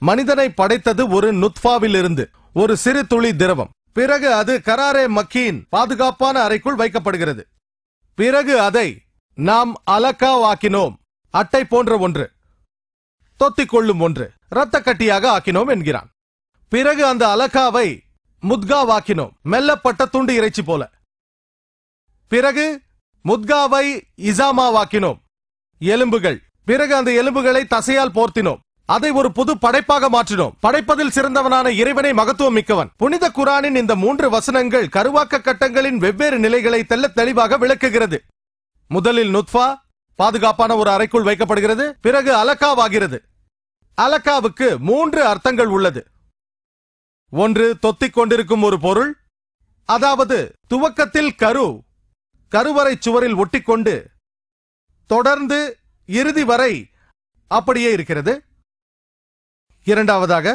மனிதனை படைத்தது ஒரு நுத்ஃபாவிலிருந்து ஒரு சிறு துளி திரவம். பிறகு அது கராரே மக்கியின் பாதுகாப்பான அறைக்குள் வைக்கப்படுகிறது. பிறகு அதை நாம் அலக்காவாக்கினோம் அட்டை போன்ற ஒன்று தொத்திக் கொள்ளும் ஒன்று இரத்த கட்டியாக ஆக்கினோம் என்கிறான். பிறகு அந்த அலக்காவை முத்காவாக்கினோம் மெல்லப்பட்ட துண்டு இறைச்சி போல. பிறகு முத்காவை இசாமாவாக்கினோம் எலும்புகள். பிறகு அந்த எலும்புகளை தசையால் போர்த்தினோம். அதை ஒரு புது படைப்பாக மாற்றினோம். படைப்பதில் சிறந்தவனான இறைவனை மகத்துவம் மிக்கவன். புனித குரானின் இந்த மூன்று வசனங்கள் கருவாக்க கட்டங்களின் வெவ்வேறு நிலைகளை தெல்ல தெளிவாக விளக்குகிறது. முதலில் நுத்ஃபா பாதுகாப்பான ஒரு அறைக்குள் வைக்கப்படுகிறது பிறகு அலக்காவாகிறது அலக்காவுக்கு மூன்று அர்த்தங்கள் உள்ளது. ஒன்று தொத்திக் கொண்டிருக்கும் ஒரு பொருள். அதாவது துவக்கத்தில் கரு கருவறை சுவரில் ஒட்டிக்கொண்டு தொடர்ந்து இறுதி வரை அப்படியே இருக்கிறது. இரண்டாவதாக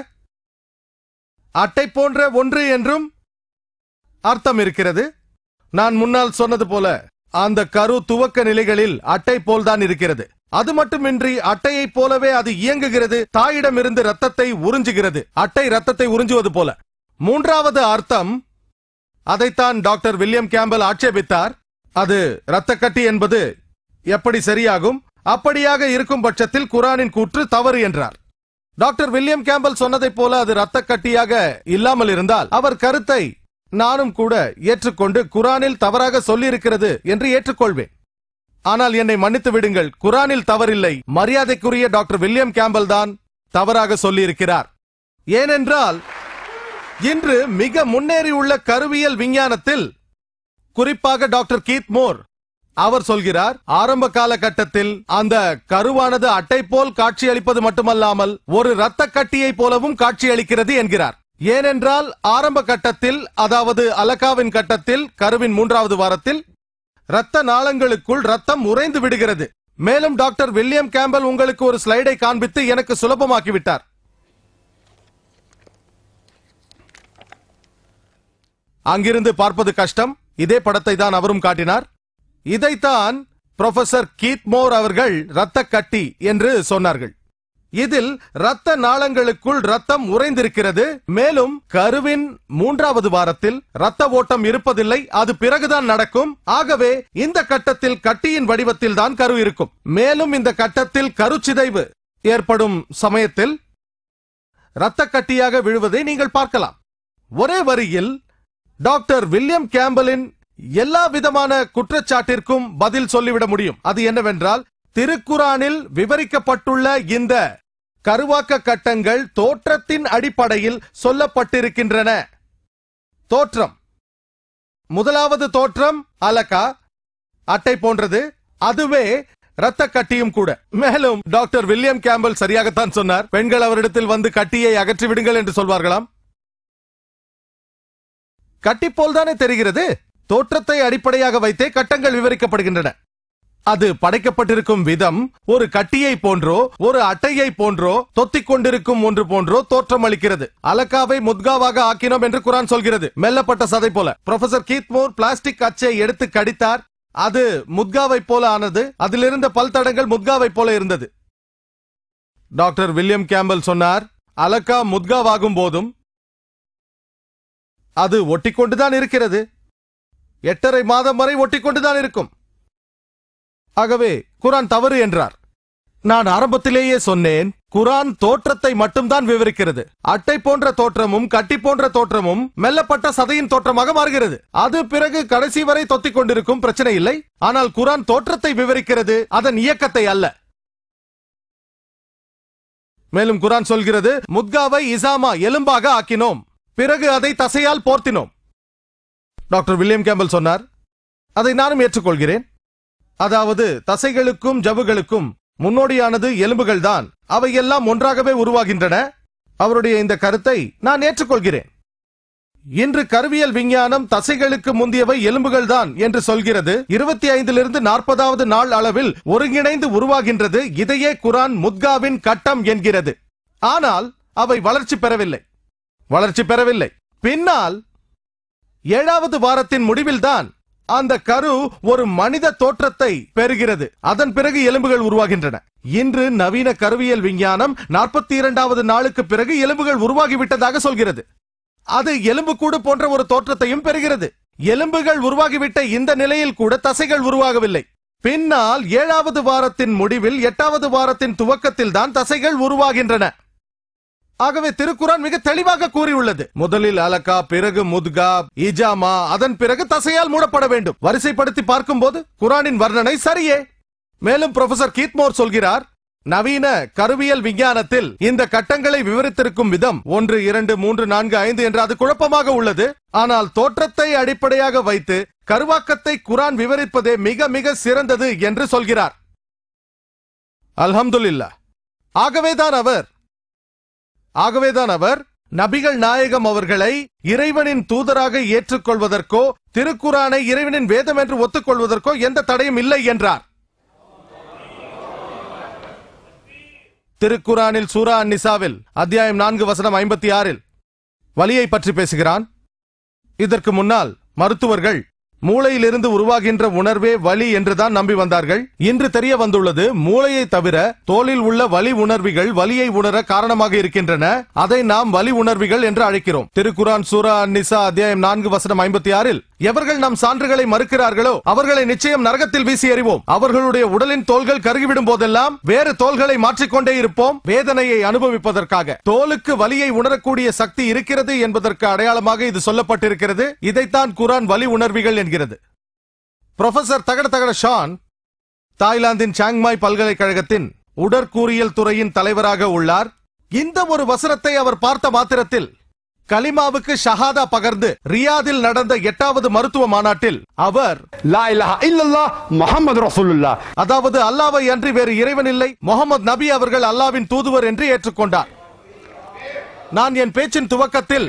அட்டை போன்ற ஒன்று என்றும் அர்த்தம் இருக்கிறது. நான் முன்னால் சொன்னது போல அந்த கரு துவக்க நிலைகளில் அட்டை போல்தான் இருக்கிறது. அது மட்டுமின்றி அட்டையைப் போலவே அது இயங்குகிறது. தாயிடமிருந்து ரத்தத்தை உறிஞ்சுகிறது. அட்டை ரத்தத்தை உறிஞ்சுவது போல. மூன்றாவது அர்த்தம் அதைத்தான் டாக்டர் வில்லியம் கேம்பல் ஆட்சேபித்தார். அது இரத்தக்கட்டி என்பது எப்படி சரியாகும்? அப்படியாக இருக்கும் பட்சத்தில் குரானின் கூற்று தவறு என்றார். டாக்டர் வில்லியம் கேம்பல் சொன்னதைப் போல அது இரத்தக்கட்டியாக இல்லாமல் இருந்தால் அவர் கருத்தை நானும் கூட ஏற்றுக்கொண்டு குரானில் தவறாக சொல்லியிருக்கிறது என்று ஏற்றுக்கொள்வேன். ஆனால் என்னை மன்னித்து விடுங்கள் குரானில் தவறில்லை. மரியாதைக்குரிய டாக்டர் வில்லியம் கேம்பல் தான் தவறாக சொல்லியிருக்கிறார். ஏனென்றால் இன்று மிக முன்னேறியுள்ள கருவியல் விஞ்ஞானத்தில் குறிப்பாக டாக்டர் கீத் மோர் அவர் சொல்கிறார் ஆரம்ப காலகட்டத்தில் அந்த கருவானது அட்டை போல் காட்சியளிப்பது மட்டுமல்லாமல் ஒரு இரத்த கட்டியை போலவும் காட்சியளிக்கிறது என்கிறார். ஏனென்றால் ஆரம்ப கட்டத்தில் அதாவது அலகாவின் கட்டத்தில் கருவின் மூன்றாவது வாரத்தில் இரத்த நாளங்களுக்குள் ரத்தம் உறைந்து விடுகிறது. மேலும் டாக்டர் வில்லியம் கேம்பல் உங்களுக்கு ஒரு ஸ்லைடை காண்பித்து எனக்கு சுலபமாக்கிவிட்டார். அங்கிருந்து பார்ப்பது கஷ்டம். இதே படத்தை தான் அவரும் காட்டினார். இதைத்தான் புரொஃபசர் கீத் மோர் அவர்கள் இரத்த கட்டி என்று சொன்னார்கள். இதில் இரத்த நாளங்களுக்குள் ரத்தம் உறைந்திருக்கிறது. மேலும் கருவின் மூன்றாவது வாரத்தில் இரத்த ஓட்டம் இருப்பதில்லை. அது பிறகுதான் நடக்கும். ஆகவே இந்த கட்டத்தில் கட்டியின் வடிவத்தில் தான் கரு இருக்கும். மேலும் இந்த கட்டத்தில் கருச்சிதைவு ஏற்படும் சமயத்தில் இரத்த கட்டியாக விழுவதை நீங்கள் பார்க்கலாம். ஒரே வரியில் டாக்டர் வில்லியம் கேம்பலின் எல்லா விதமான குற்றச்சாட்டிற்கும் பதில் சொல்லிவிட முடியும். அது என்னவென்றால் திருக்குரானில் விவரிக்கப்பட்டுள்ள இந்த கருவாக்க கட்டங்கள் தோற்றத்தின் அடிப்படையில் சொல்லப்பட்டிருக்கின்றன. தோற்றம். முதலாவது தோற்றம் அலகா அட்டை போன்றது. அதுவே இரத்த கட்டியும் கூட. மேலும் டாக்டர் வில்லியம் கேம்பல் சரியாகத்தான் சொன்னார். பெண்கள் அவரிடத்தில் வந்து கட்டியை அகற்றி விடுங்கள் என்று சொல்வார்களாம். கட்டி போல்தானே தெரிகிறது? தோற்றத்தை அடிப்படையாக வைத்தே கட்டங்கள் விவரிக்கப்படுகின்றன. அது படைக்கப்பட்டிருக்கும் விதம் ஒரு கட்டியை போன்றோ ஒரு அட்டையை போன்றோ தொத்திக் கொண்டிருக்கும் ஒன்று போன்றோ தோற்றம் அளிக்கிறது அலக்காவை முத்காவாக ஆக்கினோம் என்று குரான் சொல்கிறது. மெல்லப்பட்ட சதை போல. ப்ரொஃபசர் கீத்மோர் பிளாஸ்டிக் அச்சை எடுத்து கடித்தார். அது முத்காவை போல ஆனது. அதிலிருந்த பல் தடங்கள் முத்காவை போல இருந்தது. டாக்டர் வில்லியம் கேம்பல் சொன்னார் அலக்கா முத்காவாகும் போதும். அது ஒட்டிக்கொண்டுதான் இருக்கிறது. எட்டரை மாதம் வரை ஒட்டிக்கொண்டுதான் இருக்கும். ஆகவே குரான் தவறு என்றார். நான் ஆரம்பத்திலேயே சொன்னேன் குரான் தோற்றத்தை மட்டும்தான் விவரிக்கிறது. அட்டை போன்ற தோற்றமும் கட்டி போன்ற தோற்றமும் மெல்லப்பட்ட சதையின் தோற்றமாக மாறுகிறது. அது பிறகு கடைசி வரை தொத்திக் கொண்டிருக்கும் பிரச்சனை இல்லை. ஆனால் குரான் தோற்றத்தை விவரிக்கிறது அதன் இயக்கத்தை அல்ல. மேலும் குரான் சொல்கிறது முத்காவை இசாமா எலும்பாக ஆக்கினோம். பிறகு அதை தசையால் போர்த்தினோம். டாக்டர் வில்லியம் கேம்பல் சொன்னார். அதை நானும் ஏற்றுக்கொள்கிறேன். அதாவது தசைகளுக்கும் ஜவ்வுகளுக்கும் முன்னோடியானது எலும்புகள் தான். அவை எல்லாம் ஒன்றாகவே உருவாகின்றன. அவருடைய இந்த கருத்தை நான் ஏற்றுக்கொள்கிறேன். இன்று கருவியல் விஞ்ஞானம் தசைகளுக்கு முந்தியவை எலும்புகள் தான் என்று சொல்கிறது. இருபத்தி ஐந்திலிருந்து நாற்பதாவது நாள் அளவில் ஒருங்கிணைந்து உருவாகின்றது. இதையே குரான் முத்காவின் கட்டம் என்கிறது. ஆனால் அவை வளர்ச்சி பெறவில்லை. வளர்ச்சி பெறவில்லை. பின்னால் ஏழாவது வாரத்தின் முடிவில்தான் அந்த கரு ஒரு மனித தோற்றத்தை பெறுகிறது. அதன் பிறகு எலும்புகள் உருவாகின்றன. இன்று நவீன கருவியல் விஞ்ஞானம் நாற்பத்தி இரண்டாவது நாளுக்கு பிறகு எலும்புகள் உருவாகிவிட்டதாக சொல்கிறது. அது எலும்புக்கூடு போன்ற ஒரு தோற்றத்தையும் பெறுகிறது. எலும்புகள் உருவாகிவிட்ட இந்த நிலையில் கூட தசைகள் உருவாகவில்லை. பின்னால் ஏழாவது வாரத்தின் முடிவில் எட்டாவது வாரத்தின் துவக்கத்தில் தான் தசைகள் உருவாகின்றன. ஆகவே திருக்குரான் மிக தெளிவாக கூறியுள்ளது. முதலில் அலகா பிறகு முத்கா இஜாமா அதன் பிறகு தசையால் மூடப்பட வேண்டும். வரிசைப்படுத்தி பார்க்கும்போது குரானின் வர்ணனை சரியே. மேலும் ப்ரொஃபசர் கீத்மோர் சொல்கிறார் நவீன கருவியல் விஞ்ஞானத்தில் இந்த கட்டங்களை விவரித்திருக்கும் விதம் ஒன்று இரண்டு மூன்று நான்கு ஐந்து என்று அது குழப்பமாக உள்ளது. ஆனால் தோற்றத்தை அடிப்படையாக வைத்து கருவாக்கத்தை குரான் விவரிப்பதே மிக மிக சிறந்தது என்று சொல்கிறார். அல்ஹம்துல்லா ஆகவேதான் அவர் ஆகவேதான் அவர் நபிகள் நாயகம் அவர்களை இறைவனின் தூதராக ஏற்றுக்கொள்வதற்கோ திருக்குரானை இறைவனின் வேதம் என்று ஒத்துக்கொள்வதற்கோ எந்த தடையும் இல்லை என்றார். திருக்குரானில் சூரா நிசாவில் அத்தியாயம் நான்கு வசனம் ஐம்பத்தி ஆறில் வலியை பற்றி பேசுகிறான். இதற்கு முன்னால் மருத்துவர்கள் மூளையிலிருந்து உருவாகின்ற உணர்வே வலி என்றுதான் நம்பி வந்தார்கள். இன்று தெரிய வந்துள்ளது மூளையை தவிர தோலில் உள்ள வலி உணர்விகள் வலியை உணர காரணமாக இருக்கின்றன. அதை நாம் வலி உணர்விகள் என்று அழைக்கிறோம். திருக்குரான் சூரா நிசா அத்தியாயம் நான்கு வசனம் ஐம்பத்தி ஆறில் எவர்கள் நம் சான்றுகளை மறுக்கிறார்களோ அவர்களை நிச்சயம் நரகத்தில் வீசி எறிவோம். அவர்களுடைய உடலின் தோள்கள் கருகிவிடும் போதெல்லாம் வேறு தோள்களை மாற்றிக்கொண்டே இருப்போம். வேதனையை அனுபவிப்பதற்காக. தோலுக்கு வலியை உணரக்கூடிய சக்தி இருக்கிறது என்பதற்கு அடையாளமாக இது சொல்லப்பட்டிருக்கிறது. இதைத்தான் குரான் வலி உணர்விகள் என்கிறது. புரொஃபசர் தகட தகட ஷான் தாய்லாந்தின் சாங்மாய் பல்கலைக்கழகத்தின் உடற்கூறியல் துறையின் தலைவராக உள்ளார். இந்த ஒரு வசனத்தை அவர் பார்த்த மாத்திரத்தில் கலிமாவுக்கு ஷஹாதா பகர்ந்து ரியாதில் நடந்த எட்டாவது மருத்துவ மாநாட்டில் அவர் முகமது ரசூலுல்லா அதாவது அல்லாவை அன்றி வேறு இறைவன் இல்லை முகமது நபி அவர்கள் அல்லாவின் தூதுவர் என்று ஏற்றுக்கொண்டார். நான் என் பேச்சின் துவக்கத்தில்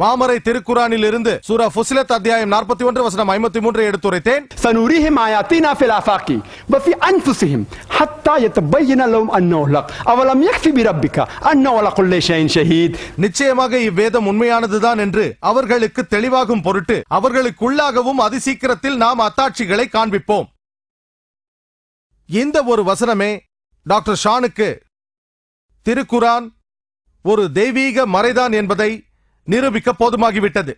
மாமரை திருக்குறானில் இருந்து சூரா ஃபுசிலத் அத்தியாயம் நாற்பத்தி ஒன்று வசனம் ஐம்பத்தி மூன்று எடுத்துரைத்தேன். சனுரிஹிம் ஆயாத்தினா ஃபில் ஆஃபாக்கி வஃபி அன்ஃபுசிஹிம் ஹத்தா யத்தபய்யன லஹும் அன்னஹு அவலம் யக்ஃபி பிரப்பிக அன்னஹு அலா குல்லி ஷைன் ஷஹீத். நிச்சயமாக இவ்வேதம் உண்மையானதுதான் என்று அவர்களுக்கு தெளிவாகும் பொருட்டு அவர்களுக்குள்ளாகவும் அதிசீக்கிரத்தில் நாம் அத்தாட்சிகளை காண்பிப்போம். இந்த ஒரு வசனமே டாக்டர் ஷானுக்கு திருக்குரான் ஒரு தெய்வீக மறைதான் என்பதை நிரூபிக்க போதுமாகிவிட்டது.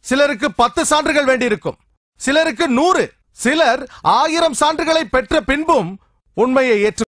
சிலருக்கு பத்து சான்றுகள் வேண்டியிருக்கும். சிலருக்கு நூறு. சிலர் ஆயிரம் சான்றுகளை பெற்ற பின்பும் உண்மையை ஏற்று